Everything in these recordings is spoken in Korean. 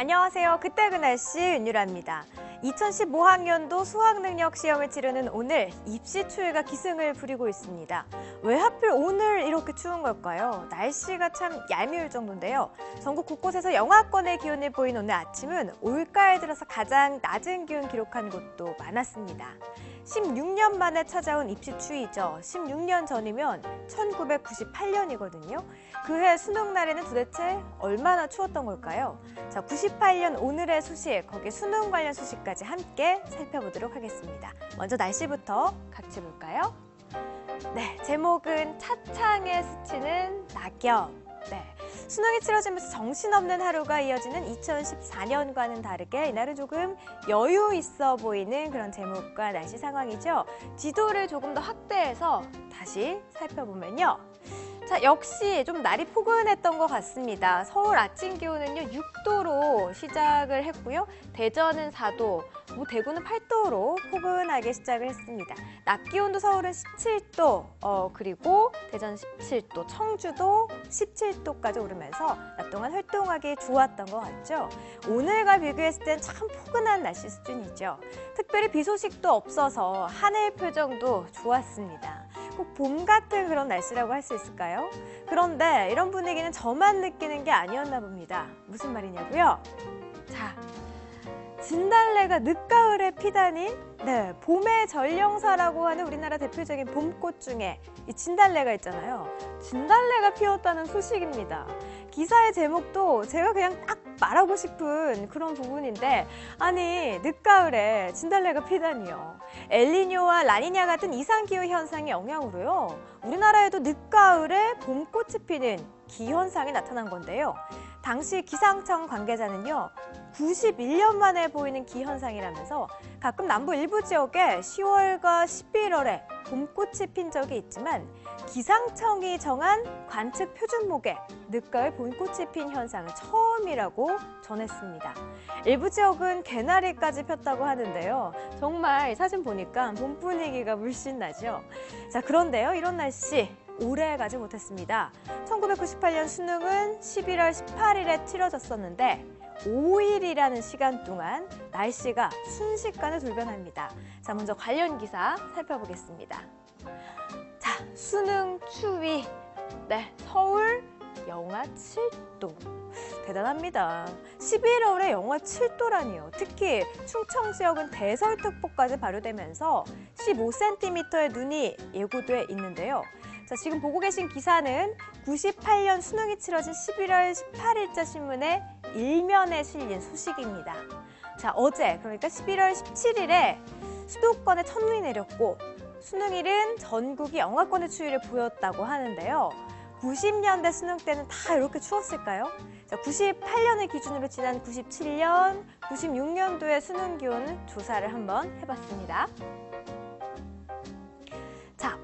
안녕하세요. 그때 그 날 씨 윤유라입니다. 2015학년도 수학능력 시험을 치르는 오늘 입시 추위가 기승을 부리고 있습니다. 왜 하필 오늘 이렇게 추운 걸까요? 날씨가 참 얄미울 정도인데요. 전국 곳곳에서 영하권의 기온을 보인 오늘 아침은 올가을 들어서 가장 낮은 기온 기록한 곳도 많았습니다. 16년 만에 찾아온 입시 추위죠. 16년 전이면 1998년이거든요. 그해 수능 날에는 도대체 얼마나 추웠던 걸까요? 자, 98년 오늘의 소식, 거기 수능 관련 소식까지 함께 살펴보도록 하겠습니다. 먼저 날씨부터 같이 볼까요? 네, 제목은 차창에 스치는 낙엽. 네, 수능이 치러지면서 정신없는 하루가 이어지는 2014년과는 다르게 이날은 조금 여유 있어 보이는 그런 제목과 날씨 상황이죠. 지도를 조금 더 확대해서 다시 살펴보면요. 자, 역시 좀 날이 포근했던 것 같습니다. 서울 아침 기온은요, 6도로 시작을 했고요. 대전은 4도, 뭐 대구는 8도로 포근하게 시작을 했습니다. 낮 기온도 서울은 17도, 어, 그리고 대전 17도, 청주도 17도까지 오르면서 낮 동안 활동하기 좋았던 것 같죠. 오늘과 비교했을 땐 참 포근한 날씨 수준이죠. 특별히 비 소식도 없어서 하늘 표정도 좋았습니다. 꼭 봄 같은 그런 날씨라고 할 수 있을까요? 그런데 이런 분위기는 저만 느끼는 게 아니었나 봅니다. 무슨 말이냐고요? 자, 진달래가 늦가을에 피다니 네, 봄의 전령사라고 하는 우리나라 대표적인 봄꽃 중에 이 진달래가 있잖아요. 진달래가 피었다는 소식입니다. 기사의 제목도 제가 그냥 딱 말하고 싶은 그런 부분인데 아니 늦가을에 진달래가 피다니요. 엘니뇨와 라니냐 같은 이상기후 현상의 영향으로요. 우리나라에도 늦가을에 봄꽃이 피는 기현상이 나타난 건데요. 당시 기상청 관계자는요. 91년 만에 보이는 기현상이라면서 가끔 남부 일부 지역에 10월과 11월에 봄꽃이 핀 적이 있지만 기상청이 정한 관측 표준목에 늦가을 봄꽃이 핀 현상은 처음이라고 전했습니다. 일부 지역은 개나리까지 폈다고 하는데요. 정말 사진 보니까 봄 분위기가 물씬 나죠. 자, 그런데요. 이런 날씨 오래 가지 못했습니다. 1998년 수능은 11월 18일에 치러졌었는데 5일이라는 시간 동안 날씨가 순식간에 돌변합니다. 자, 먼저 관련 기사 살펴보겠습니다. 자, 수능 추위. 네, 서울 영하 7도. 대단합니다. 11월에 영하 7도라니요. 특히 충청 지역은 대설특보까지 발효되면서 15cm의 눈이 예고돼 있는데요. 자, 지금 보고 계신 기사는 98년 수능이 치러진 11월 18일자 신문의 일면에 실린 소식입니다. 자, 어제 그러니까 11월 17일에 수도권에 첫눈이 내렸고 수능일은 전국이 영하권의 추위를 보였다고 하는데요. 90년대 수능 때는 다 이렇게 추웠을까요? 자, 98년을 기준으로 지난 97년, 96년도의 수능 기온 조사를 한번 해봤습니다.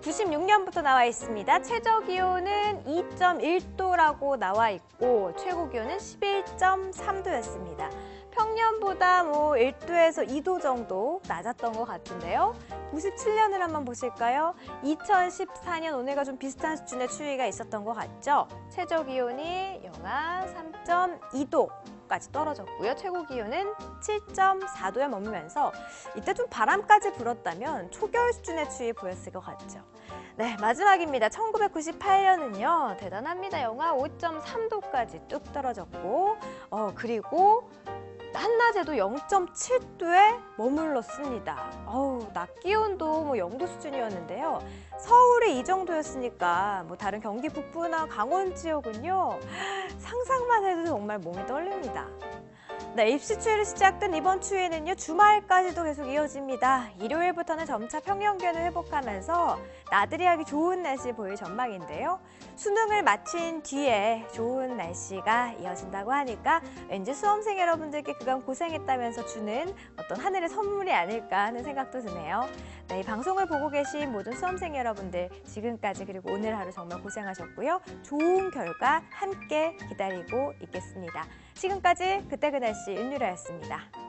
자, 96년부터 나와 있습니다. 최저 기온은 2.1도라고 나와 있고 최고 기온은 11.3도였습니다. 평년보다 뭐 1도에서 2도 정도 낮았던 것 같은데요. 97년을 한번 보실까요? 2014년 오늘과 좀 비슷한 수준의 추위가 있었던 것 같죠? 최저 기온이 영하 3.2도. 까지 떨어졌고요. 최고 기온은 7.4도에 머물면서 이때 좀 바람까지 불었다면 초겨울 수준의 추위 보였을 것 같죠. 네, 마지막입니다. 1998년은요. 대단합니다. 영하 5.3도까지 뚝 떨어졌고 어, 그리고 한낮에도 0.7도에 머물렀습니다. 어우, 낮 기온도 뭐 0도 수준이었는데요. 서울이 이 정도였으니까 뭐 다른 경기 북부나 강원 지역은요. 상상만 해도 정말 몸이 떨립니다. 네, 입시 추위로 시작된 이번 추위는요 주말까지도 계속 이어집니다. 일요일부터는 점차 평년 기온을 회복하면서 나들이 하기 좋은 날씨 보일 전망인데요. 수능을 마친 뒤에 좋은 날씨가 이어진다고 하니까 왠지 수험생 여러분들께 그간 고생했다면서 주는 어떤 하늘의 선물이 아닐까 하는 생각도 드네요. 네, 이 방송을 보고 계신 모든 수험생 여러분들 지금까지 그리고 오늘 하루 정말 고생하셨고요. 좋은 결과 함께 기다리고 있겠습니다. 지금까지 그때 그 날씨 윤유라였습니다.